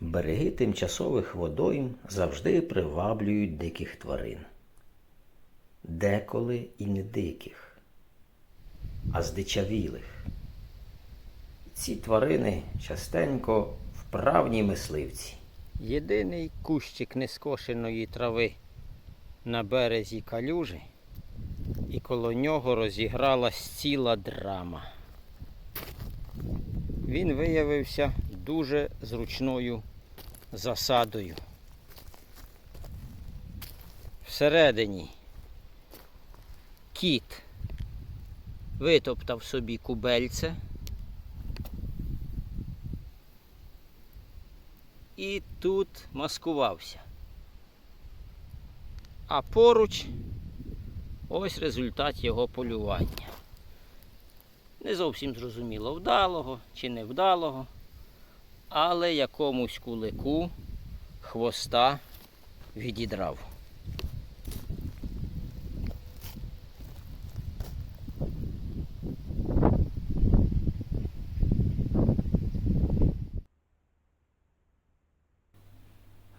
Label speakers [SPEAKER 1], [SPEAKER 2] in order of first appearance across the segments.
[SPEAKER 1] Береги тимчасових водойм завжди приваблюють диких тварин. Деколи і не диких, а здичавілих. Ці тварини частенько вправні мисливці. Єдиний кущик нескошеної трави на березі калюжі, і коло нього розігралась ціла драма. Він виявився дуже зручною засадою. Всередині кіт витоптав собі кубельце. І тут маскувався. А поруч ось результат його полювання. Не зовсім зрозуміло, вдалого чи невдалого, але якомусь кулику хвоста відідрав.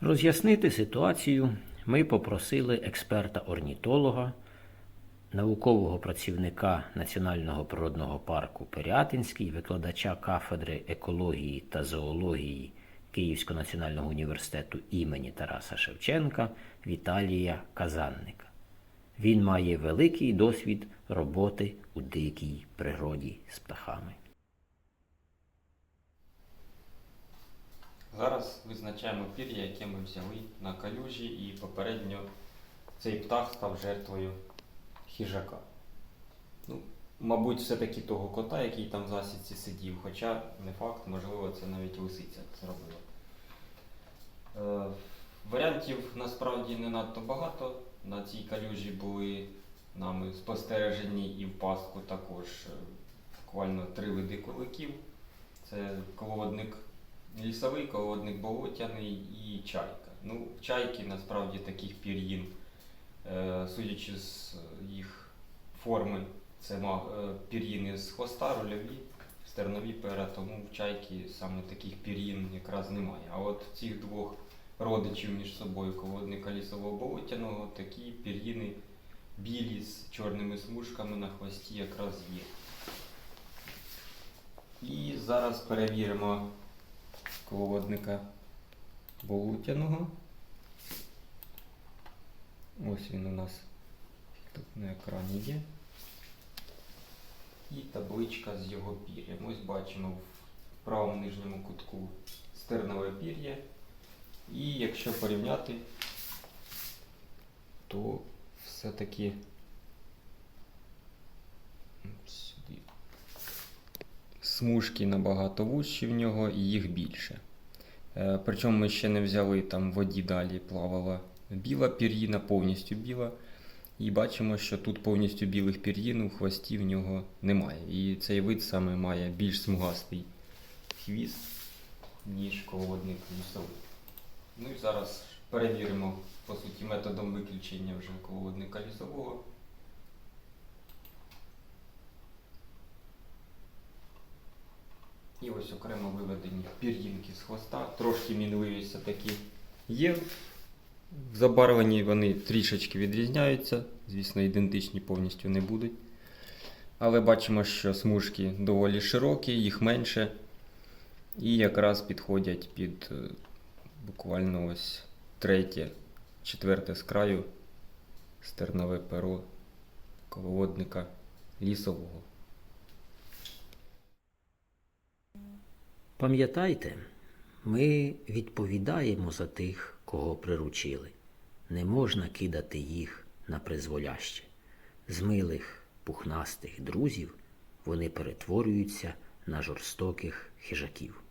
[SPEAKER 1] Роз'яснити ситуацію ми попросили експерта-орнітолога, наукового працівника Національного природного парку Пирятинський, викладача кафедри екології та зоології Київського національного університету імені Тараса Шевченка Віталія Казанника. Він має великий досвід роботи у дикій природі з птахами.
[SPEAKER 2] Зараз визначаємо пір'я, яке ми взяли на калюжі, і попередньо цей птах став жертвою хижака. Ну, мабуть, все-таки того кота, який там в засідці сидів, хоча не факт, можливо, це навіть лисиця зробила. Е, варіантів насправді не надто багато. На цій калюжі були нами спостережені і в паску також е, буквально три види куликів. Це колодник лісовий, колодник болотяний і чайка. Ну, чайки насправді таких пір'їн, судячи з їх форми, це е, пір'їни з хвоста, рольові, стернові пера, тому в чайки саме таких пір'їн якраз немає. А от цих двох родичів між собою колодника лісового болотяного такі пір'їни білі з чорними смужками на хвості якраз є. І зараз перевіримо колодника болотяного. Ось він у нас тут на екрані є. І табличка з його пір'ям. Ось бачимо в правому нижньому кутку стернове пір'я. І якщо порівняти, то все-таки сюди смужки набагато вужчі в нього і їх більше. Е, Причому ми ще не взяли там воді далі плавала біла пір'їна, повністю біла. І бачимо, що тут повністю білих пір'їн у хвості в нього немає. І цей вид саме має більш смугастий хвіст, ніж колодник лісовий. Ну і зараз перевіримо, по суті, методом виключення вже колодника лісового. І ось окремо виведені пір'їнки з хвоста. Трошки мінливість такі є. В вони трішечки відрізняються. Звісно, ідентичні повністю не будуть. Але бачимо, що смужки доволі широкі, їх менше. І якраз підходять під е, буквально ось третє, четверте з краю стернове перо колодника лісового.
[SPEAKER 1] Пам'ятайте, ми відповідаємо за тих, кого приручили. Не можна кидати їх на призволяще. З милих пухнастих друзів вони перетворюються на жорстоких хижаків.